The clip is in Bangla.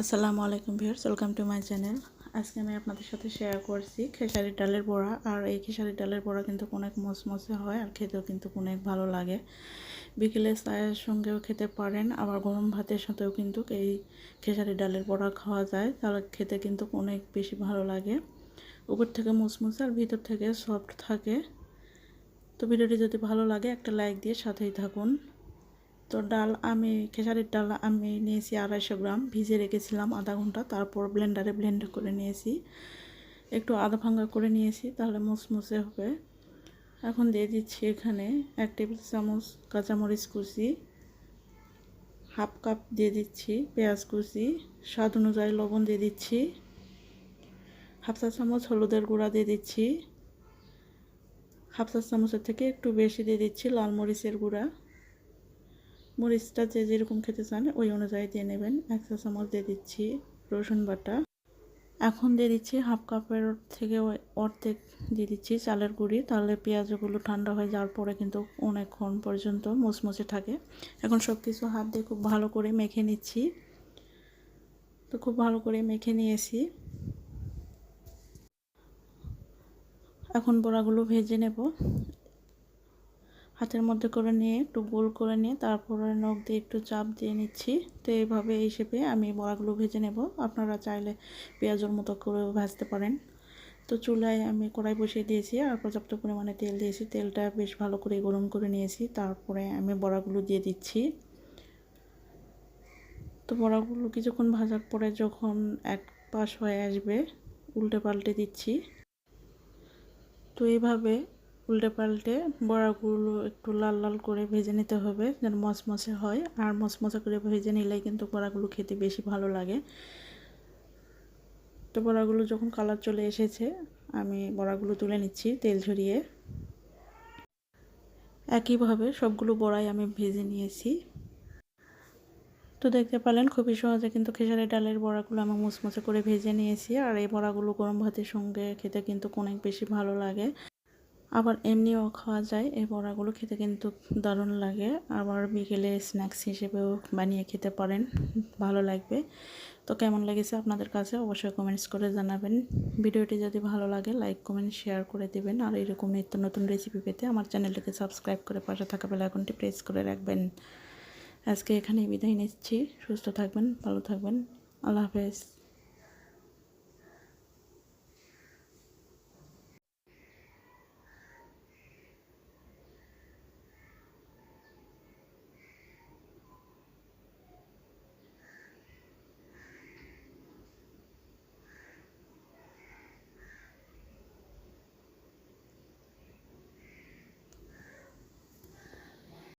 আসসালামু আলাইকুম viewers, welcome to my channel. আজকে আমি আপনাদের সাথে শেয়ার করছি খেসারির ডালের বড়া। আর এই খেসারির ডালের বড়া কিন্তু অনেক মচমচে হয় আর খেতেও কিন্তু অনেক ভালো লাগে। বিকেলে চায়ের সঙ্গেও খেতে পারেন, আবার গরম ভাতের সাথেও কিন্তু এই খেসারির ডালের বড়া খাওয়া যায়। তাহলে খেতে কিন্তু অনেক বেশি ভালো লাগে। উপর থেকে মুচমুচে আর ভিতর থেকে সফট থাকে। তো ভিডিওটি যদি ভালো লাগে, একটা লাইক দিয়ে সাথেই থাকুন। তো ডাল আমি, খেসারির ডাল আমি নিয়েছি আড়াইশো গ্রাম ভিজে রেখেছিলাম আধা ঘণ্টা, তারপর ব্লেন্ডারে ব্লেন্ড করে নিয়েছি। একটু আধা ভাঙ্গা করে নিয়েছি, তাহলে মুসমুসে হবে। এখন দিয়ে দিচ্ছি এখানে এক টেবিল চামচ কাঁচামরিচ কুচি, হাফ কাপ দিয়ে দিচ্ছি পেঁয়াজ কুচি, স্বাদ অনুযায়ী লবণ দিয়ে দিচ্ছি, হাফ চা চামচ হলুদের গুঁড়া দিয়ে দিচ্ছি, হাফ চা চামচের থেকে একটু বেশি দিয়ে দিচ্ছি লাল মরিচের গুঁড়া। মরিচটা যে যেরকম খেতে চান, ওই অনুযায়ী দিয়ে নেবেন। এক চা চামচ দিয়ে দিচ্ছি রসুন বাটা। এখন দিয়ে দিচ্ছি হাফ কাপের থেকে অর্ধেক দিয়ে দিচ্ছি চালের গুঁড়ি। তাহলে পেঁয়াজগুলো ঠান্ডা হয়ে যাওয়ার পরে কিন্তু অনেকক্ষণ পর্যন্ত মুচমুচে থাকে। এখন সব কিছু হাত দিয়ে খুব ভালো করে মেখে নিচ্ছি। তো খুব ভালো করে মেখে নিয়েছি। এখন বড়াগুলো ভেজে নেব। হাতের মধ্যে করে নিয়ে একটু গোল করে নিয়ে তারপরে নখ দিয়ে একটু চাপ দিয়ে নিচ্ছি। তো এইভাবে এই শেপে আমি বড়াগুলো ভেজে নেব। আপনারা চাইলে পেঁয়াজের মতো করে ভাজতে পারেন। তো চুলায় আমি কড়াই বসিয়ে দিয়েছি আর পর্যাপ্ত পরিমাণে তেল দিয়েছি। তেলটা বেশ ভালো করে গরম করে নিয়েছি। তারপরে আমি বড়াগুলো দিয়ে দিচ্ছি। তো বড়াগুলো কিছুক্ষণ ভাজার পরে যখন এক পাশ হয়ে আসবে, উল্টে পাল্টে দিচ্ছি। তো এইভাবে উল্টে পাল্টে বড়াগুলো একটু লাল লাল করে ভেজে নিতে হবে, যেন মচমচে হয়। আর মচমচে করে ভেজে নিলেই কিন্তু বড়াগুলো খেতে বেশি ভালো লাগে। তো বড়াগুলো যখন কালার চলে এসেছে, আমি বড়াগুলো তুলে নিচ্ছি তেল ঝরিয়ে। একইভাবে সবগুলো বড়াই আমি ভেজে নিয়েছি। তো দেখতে পেলেন খুবই সহজে কিন্তু খেসারি ডালের বড়াগুলো আমি মুচমুচে করে ভেজে নিয়েছি। আর এই বড়াগুলো গরম ভাতের সঙ্গে খেতে কিন্তু অনেক বেশি ভালো লাগে। আবার এমনিও খাওয়া যায়। এই বড়াগুলো খেতে কিন্তু দারুণ লাগে। আবার বিকেলে স্ন্যাক্স হিসেবেও বানিয়ে খেতে পারেন। ভালো লাগবে। তো কেমন লেগেছে আপনাদের কাছে? অবশ্যই কমেন্টস করে জানাবেন। ভিডিওটি যদি ভালো লাগে লাইক কমেন্ট শেয়ার করে দেবেন। আর এরকম নিত্য নতুন রেসিপি পেতে আমার চ্যানেলটিকে সাবস্ক্রাইব করে পাশে থাকা এখনটি প্রেস করে রাখবেন। আজকে এখানেই বিদায় নিচ্ছি। সুস্থ থাকবেন, ভালো থাকবেন। আল্লাহ হাফেজ।